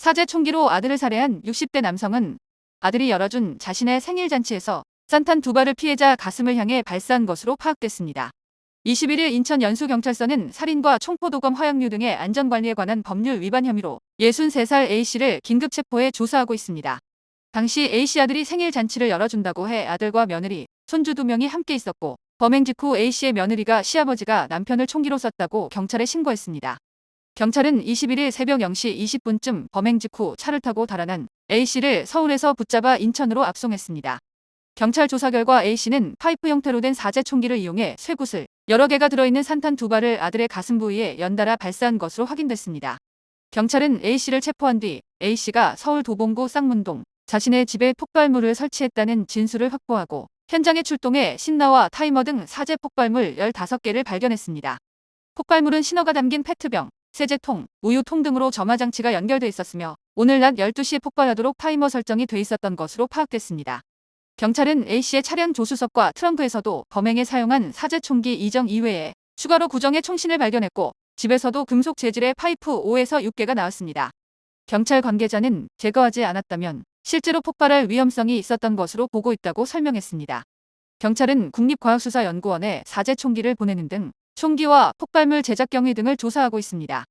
사제 총기로 아들을 살해한 60대 남성은 아들이 열어준 자신의 생일 잔치에서 산탄 두 발을 피해자 가슴을 향해 발사한 것으로 파악됐습니다. 21일 인천 연수경찰서는 살인과 총포도검 화약류 등의 안전관리에 관한 법률 위반 혐의로 63살 A씨를 긴급 체포해 조사하고 있습니다. 당시 A씨 아들이 생일 잔치를 열어준다고 해 아들과 며느리, 손주 두 명이 함께 있었고 범행 직후 A씨의 며느리가 시아버지가 남편을 총기로 쐈다고 경찰에 신고했습니다. 경찰은 21일 새벽 0시 20분쯤 범행 직후 차를 타고 달아난 A씨를 서울에서 붙잡아 인천으로 압송했습니다. 경찰 조사 결과 A씨는 파이프 형태로 된 사제 총기를 이용해 쇠구슬 여러 개가 들어있는 산탄 두 발을 아들의 가슴 부위에 연달아 발사한 것으로 확인됐습니다. 경찰은 A씨를 체포한 뒤 A씨가 서울 도봉구 쌍문동 자신의 집에 폭발물을 설치했다는 진술을 확보하고 현장에 출동해 신나와 타이머 등 사제 폭발물 15개를 발견했습니다. 폭발물은 신호가 담긴 페트병, 세제통, 우유통 등으로 점화장치가 연결돼 있었으며 오늘 낮 12시에 폭발하도록 타이머 설정이 돼 있었던 것으로 파악됐습니다. 경찰은 A씨의 차량 조수석과 트렁크에서도 범행에 사용한 사제 총기 이정 이외에 추가로 구정의 총신을 발견했고 집에서도 금속 재질의 파이프 5에서 6개가 나왔습니다. 경찰 관계자는 제거하지 않았다면 실제로 폭발할 위험성이 있었던 것으로 보고 있다고 설명했습니다. 경찰은 국립과학수사연구원에 사제 총기를 보내는 등 총기와 폭발물 제작 경위 등을 조사하고 있습니다.